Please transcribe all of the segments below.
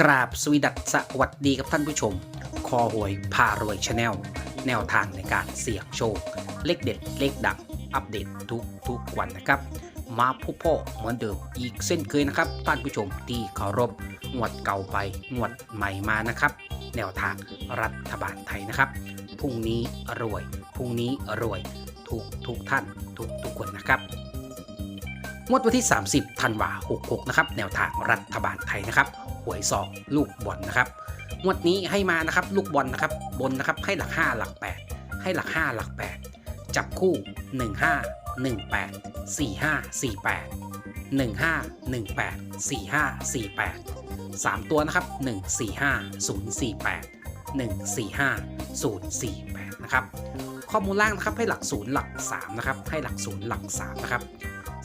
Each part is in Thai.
กราบสวีดัสสวัสดีกับท่านผู้ชม คอหวยพารวยชาแนลแนวทางในการเสี่ยงโชค เลขเด็ดเลขดังอัปเดตทุกทุกวันนะครับ มาพบพ่อเหมือนเดิมอีกเส้นเคยนะครับ ท่านผู้ชมที่เคารพงวดเก่าไปงวดใหม่มานะครับ แนวทางรัฐบาลไทยนะครับพรุ่งนี้รวยพรุ่งนี้รวยทุกทุกท่านทุกทุกคนนะครับงวดวันที่ 30ธันวา66นะครับแนวทางรัฐบาลไทยนะครับ หวยสองลูกบอลนนะครับงวดนี้ให้มานะครับลูกบอลนะครับบนนะครับให้หลัก 5 หลัก 8 ให้หลัก 5 หลัก 8 จับคู่ 15 18 45 48 15 18 45 48 3 ตัวนะครับ 145 048 145 048 นะครับข้อมูลล่างนะครับให้หลัก0หลัก3นะครับให้หลัก0หลัก3นะครับ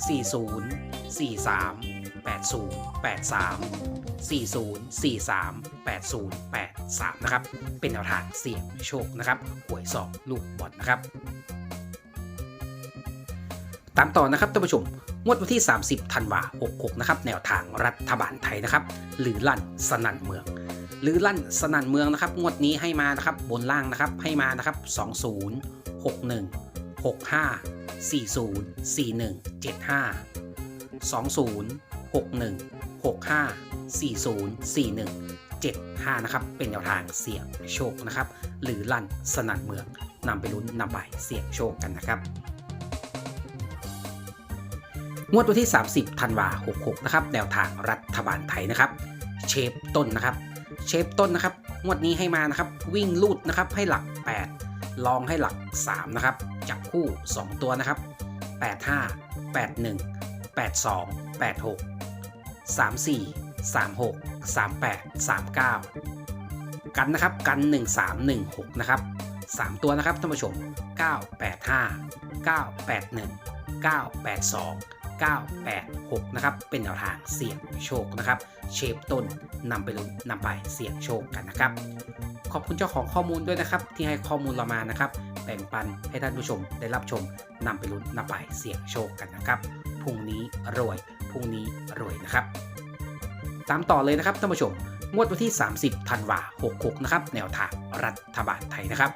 40 43 80 83 40 43 80 83 นะครับ เป็นแนวทางเสี่ยงโชคนะครับหวยสองลูกบอลนะครับ ตามต่อนะครับท่านผู้ชมงวดวันที่ 30 ธันวา66 นะครับ แนวทางรัฐบาลไทยนะครับ หรือลั่นสนั่นเมือง หรือลั่นสนั่นเมืองนะครับ งวดนี้ให้มานะครับ บนล่างนะครับ ให้มานะครับ 20 61 65 40 41 75 20 61 65 40 41 75 นะครับ เป็นแนวทางเสี่ยงโชคนะครับ หรือลั่นสนั่นเมืองนำไปลุ้นนำไปเสี่ยงโชคกันนะครับงวดวันที่ 30ธันวา66 นะครับ แนวทางรัฐบาลไทยนะครับ เชฟต้นนะครับ เชฟต้นนะครับ งวดนี้ให้มานะครับ วิ่งลูดนะครับ ให้หลัก 8 ลองให้หลัก 3 นะครับ จับคู่ 2 ตัวนะครับ 85 81 82 86 34 36 38 39 กันนะครับกัน 1316 นะครับ 3 ตัวนะครับท่านผู้ชม 985 981 982 986 นะครับ เป็นแนวทางเสี่ยงโชคนะครับ เชฟต้นนำไปลุ้นนำไปเสี่ยงโชคกันนะครับ ขอบคุณเจ้าของข้อมูลด้วยนะครับ ที่ให้ข้อมูลเรามานะครับ แบ่งปันให้ท่านผู้ชมได้รับชมนำไปลุ้นนำไปเสี่ยงโชคกันนะครับพรุ่งนี้รวย พรุ่งนี้รวยนะครับ ตามต่อเลยนะครับท่านผู้ชม งวดวันที่ 30ธันวา66 นะครับ แนวทางรัฐบาลไทยนะครับ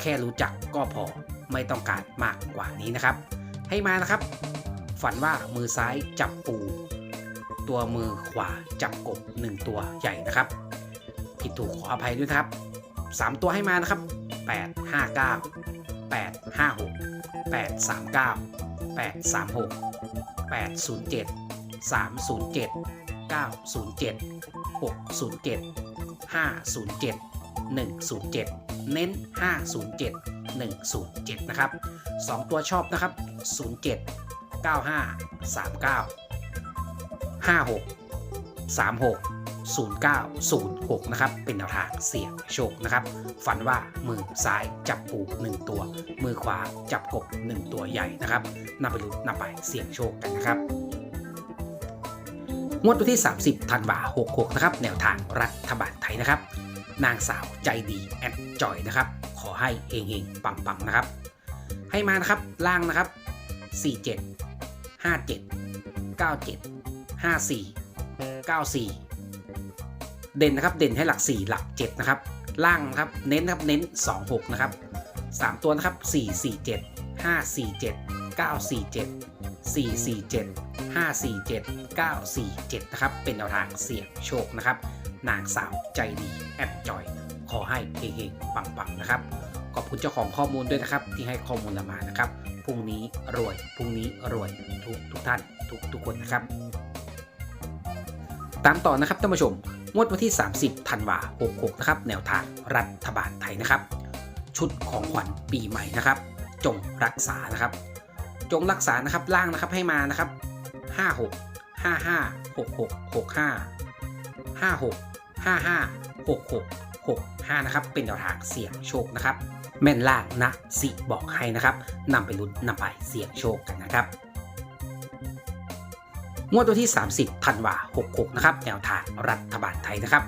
แค่รู้จักก็พอไม่ต้องการมากกว่านี้นะครับ ให้มานะครับ ฝันว่ามือซ้ายจับปู ตัวมือขวาจับกบ 1 ตัวใหญ่นะครับ ผิดถูกขออภัยด้วยครับ 3 ตัวให้มานะครับ 8 5 9 8 5 6 8 3 9 8 3 6 8 0 7 3 0 7 9 0 7 6 0 7 5 0 7 1 0 7 เน้น 5 0 7 1 0 7 นะครับ 2 ตัวชอบนะครับ 0 7 95 39 56 36 0906 นะครับ เป็นแนวทางเสี่ยงโชคนะครับ ฝันว่ามือซ้ายจับปู1ตัว มือขวาจับกบ 1 ตัวใหญ่นะครับนำไปลุ้นนำไปเสี่ยงโชคกันนะครับงวดวันที่ 30ธันวา66 นะครับ แนวทางรัฐบาลไทยนะครับ นางสาวใจดีแอดจอยนะครับ ขอให้เฮงๆปังๆนะครับ ให้มานะครับล่างนะครับ 47 57 97 54 94 เด่นนะครับเด่นให้หลัก 4 หลัก 7 นะครับ ล่างนะครับเน้นนะครับเน้น 26 นะครับ 3 ตัวนะครับ 447 547 947 447 547 947 นะครับ เป็นแนวทางเสี่ยงโชคนะครับ นางสาวใจดีแอดจอย ขอให้เฮงๆปังๆนะครับ ขอบคุณเจ้าของข้อมูลด้วยนะครับ ที่ให้ข้อมูลเรามานะครับ พรุ่งนี้รวย พรุ่งนี้รวยทุกทุกท่านทุกทุกคนนะครับ ตามต่อนะครับท่านผู้ชม งวดวันที่ 30ธันวา66นะครับแนวทางรัฐบาลไทยนะครับ ชุดของขวัญปีใหม่นะครับ จงรักษานะครับ จงรักษานะครับล่างนะครับให้มานะครับ 56 55 66 65 56 55 66 65นะครับเป็นแนวทางเสี่ยงโชคนะครับ แม่นล่างนะสิบอกให้นะครับนำไปลุ้นนำไปเสี่ยงโชคกันนะครับ งวดวันที่ 30ธันวา66 นะครับ แนวทางรัฐบาลไทยนะครับ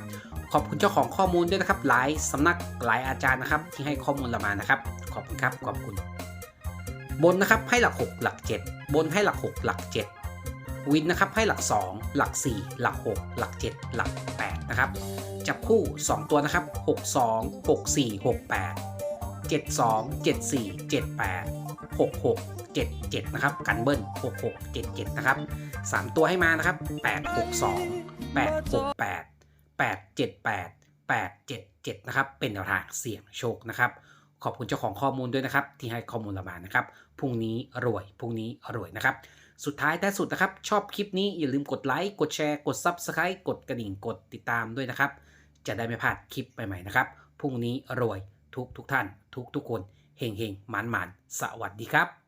ขอบคุณเจ้าของข้อมูลด้วยนะครับ หลายสำนักหลายอาจารย์นะครับ ที่ให้ข้อมูลเรามานะครับ ขอบคุณครับ ขอบคุณ บนนะครับให้หลัก 6 หลัก 7 บนให้หลัก 6 หลัก 7 วินนะครับให้หลัก 2 หลัก 4 หลัก 6 หลัก 7 หลัก 8 นะครับ จับคู่ 2 ตัวนะครับ 62 64 68 72 74 78 66 77 นะครับ กันเบิ้ล66 77 นะครับ 3 ตัวให้มานะครับ 862 868 878 877 นะครับ เป็นแนวทางเสี่ยงโชคนะครับ ขอบคุณเจ้าของข้อมูลด้วยนะครับ ที่ให้ข้อมูลเรามานะครับ พรุ่งนี้รวย พรุ่งนี้รวยนะครับ สุดท้ายแต่สุดนะครับ ชอบคลิปนี้อย่าลืมกดไลค์ กดแชร์ กด Subscribe กดกระดิ่ง กดติดตามด้วยนะครับ จะได้ไม่พลาดคลิปใหม่ๆนะครับ พรุ่งนี้รวยทุกทุกท่าน ทุกทุกคน เฮงเฮงหมานหมานสวัสดีครับ